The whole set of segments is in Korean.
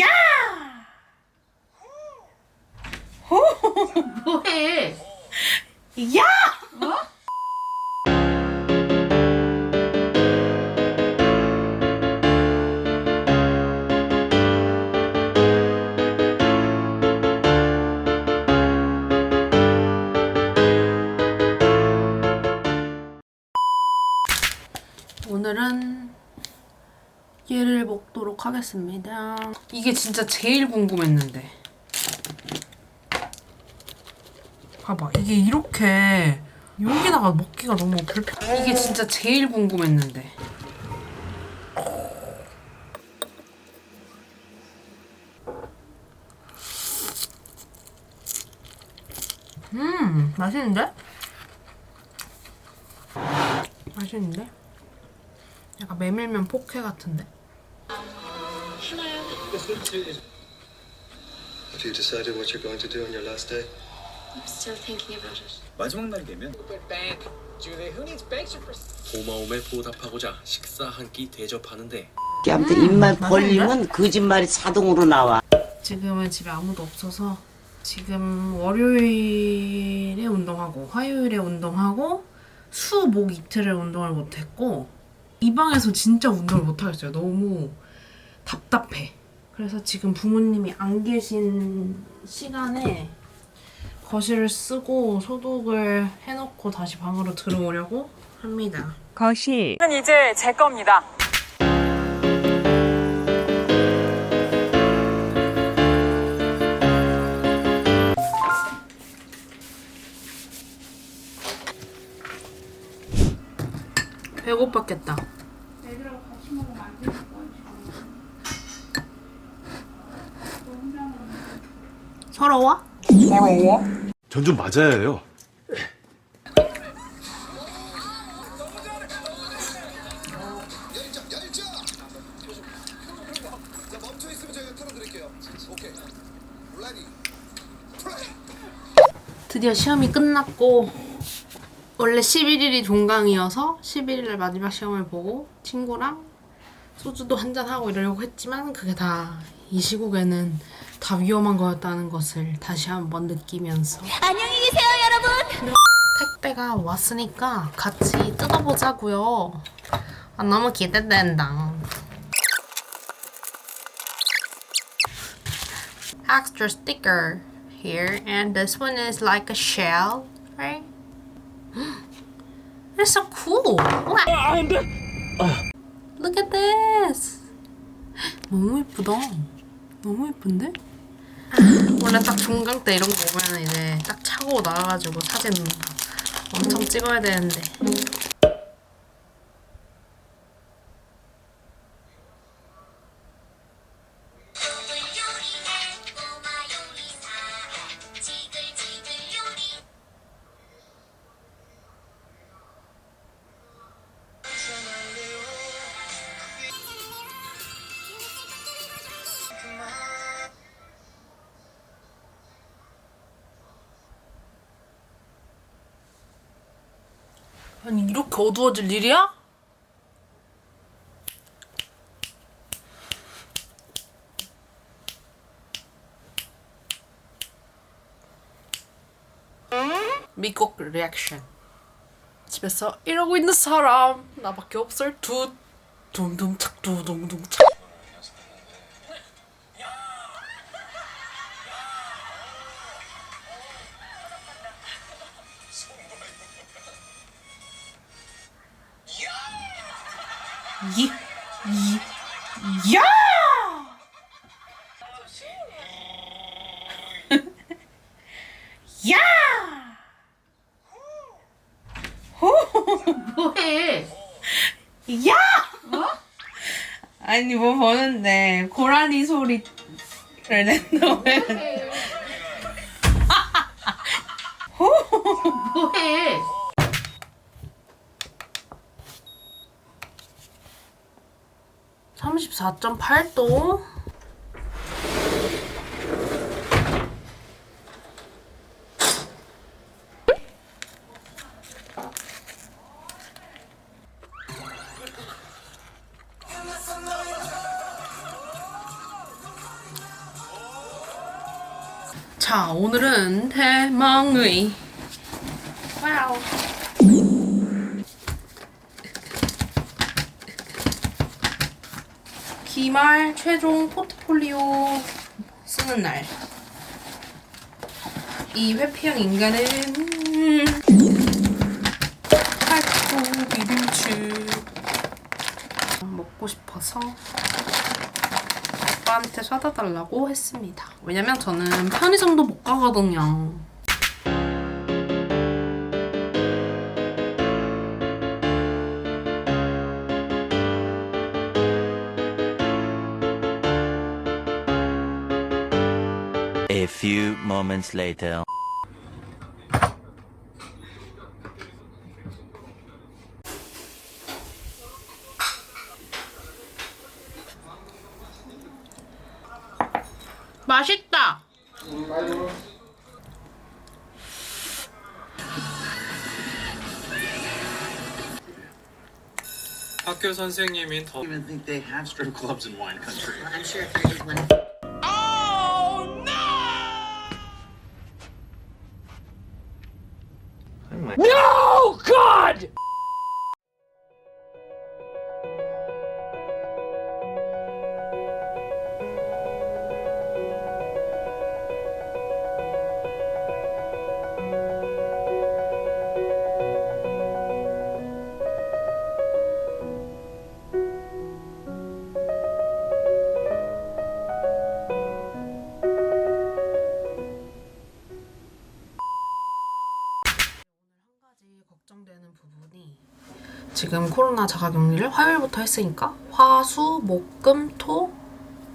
야! 뭐해? 야! 오 하겠습니다. 이게 진짜 제일 궁금했는데. 봐봐, 이게 이렇게 여기다가 먹기가 너무 불편. 이게 진짜 제일 궁금했는데. 음, 맛있는데? 맛있는데? 약간 메밀면 포케 같은데? Have you decided what you're going to do on your last day? I'm still thinking about it. 마지막 날 되면 고마움에 보답하고자 식사 한 끼 대접하는데 아무튼 입만 벌리면 거짓말이 자동으로 나와. 지금은 집에 아무도 없어서 지금 월요일에 운동하고 화요일에 운동하고 수, 목 이틀을 운동을 못했고 이 방에서 진짜 운동을 못하겠어요. 너무 답답해. 그래서 지금 부모님이 안 계신 시간에 거실을 쓰고 소독을 해놓고 다시 방으로 들어오려고 합니다. 거실. 이제 제 겁니다. 배고팠겠다. 서러워? 전 좀 맞아야 해요. 드디어 시험이 끝났고 원래 11일이 종강이어서 11일날 마지막 시험을 보고 친구랑 소주도 한잔하고 이러려고 했지만 그게 다 이 시국에는 다 위험한 거였다는 것을 다시 한번 느끼면서 안녕히 계세요, 여러분. 택배가 왔으니까 같이 뜯어보자고요. 아, 너무 기대된다. Extra sticker here, and this one is like a shell, right? It's so cool. Wow. Look at this. 너무 예쁘다. 너무 예쁜데? 원래 딱 종강 때 이런 거 오면 이제 딱 차고 나와가지고 사진 엄청 찍어야 되는데 아니 이렇게 어두워질 일이야? 미국 리액션. 집에서 이러고 있는 사람. 나밖에 없을 두. 둥둥착 두둥둥착 이, 이, 야! 야! 뭐해? 야! 아니 뭐 보는데 고라니 소리를 낸다고 해. 뭐해? 34.8도? 자, 오늘은 대망의 와우. 기말 최종 포트폴리오 쓰는 날. 이 회피형 인간은 팔코 비빔치 먹고 싶어서 아빠한테 사다 달라고 했습니다. 왜냐면 저는 편의점도 못 가거든요. moments later. 맛있다. 학교 선생님인 더 even think they have strip clubs in wine country. I'm sure if there is one. 지금 코로나 자가격리를 화요일부터 했으니까 화, 수, 목, 금, 토,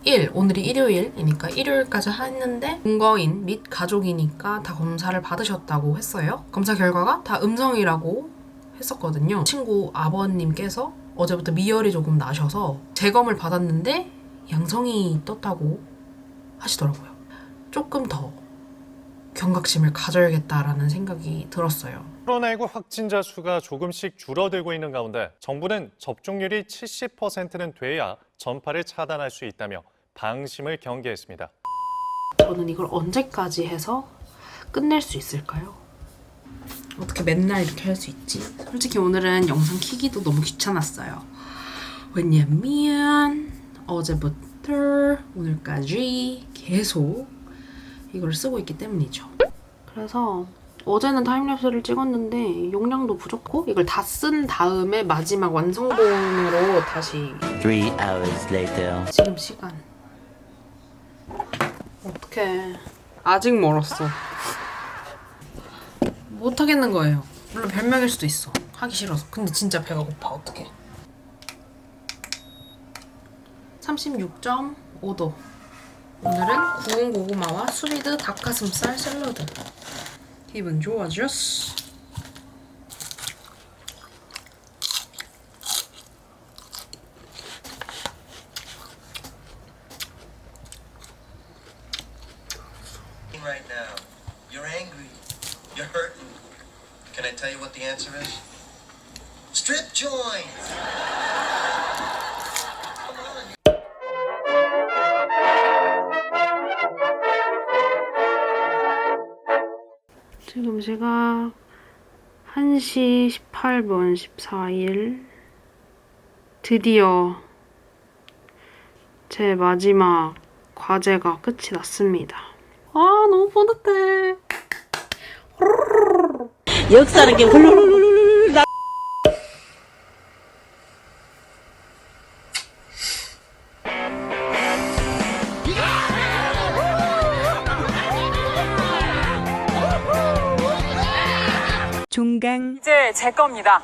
일 오늘이 일요일이니까 일요일까지 했는데 증거인 및 가족이니까 다 검사를 받으셨다고 했어요. 검사 결과가 다 음성이라고 했었거든요. 친구 아버님께서 어제부터 미열이 조금 나셔서 재검을 받았는데 양성이 떴다고 하시더라고요. 조금 더 경각심을 가져야겠다라는 생각이 들었어요. 코로나19 확진자 수가 조금씩 줄어들고 있는 가운데 정부는 접종률이 70%는 돼야 전파를 차단할 수 있다며 방심을 경계했습니다. 저는 이걸 언제까지 해서 끝낼 수 있을까요? 어떻게 맨날 이렇게 할 수 있지? 솔직히 오늘은 영상 키기도 너무 귀찮았어요. 왜냐면 어제부터 오늘까지 계속 이걸 쓰고 있기 때문이죠. 그래서 어제는 타임랩스를 찍었는데 용량도 부족고 이걸 다 쓴 다음에 마지막 완성본으로 다시 Three hours later. 지금 시간. 어떡해. 아직 멀었어. 못하겠는 거예요. 물론 별명일 수도 있어. 하기 싫어서. 근데 진짜 배가 고파. 어떡해. 36.5도. 오늘은 구운 고구마와 수리드 닭가슴살 샐러드 기분 좋아졌어 Right now, you're angry. You're hurting. Can I tell you what the answer is? Strip joints. 지금 시각 1시 18분 14일 드디어 제 마지막 과제가 끝이 났습니다. 아 너무 뿌듯해. 역사는 게 훌훌 이제 제 겁니다.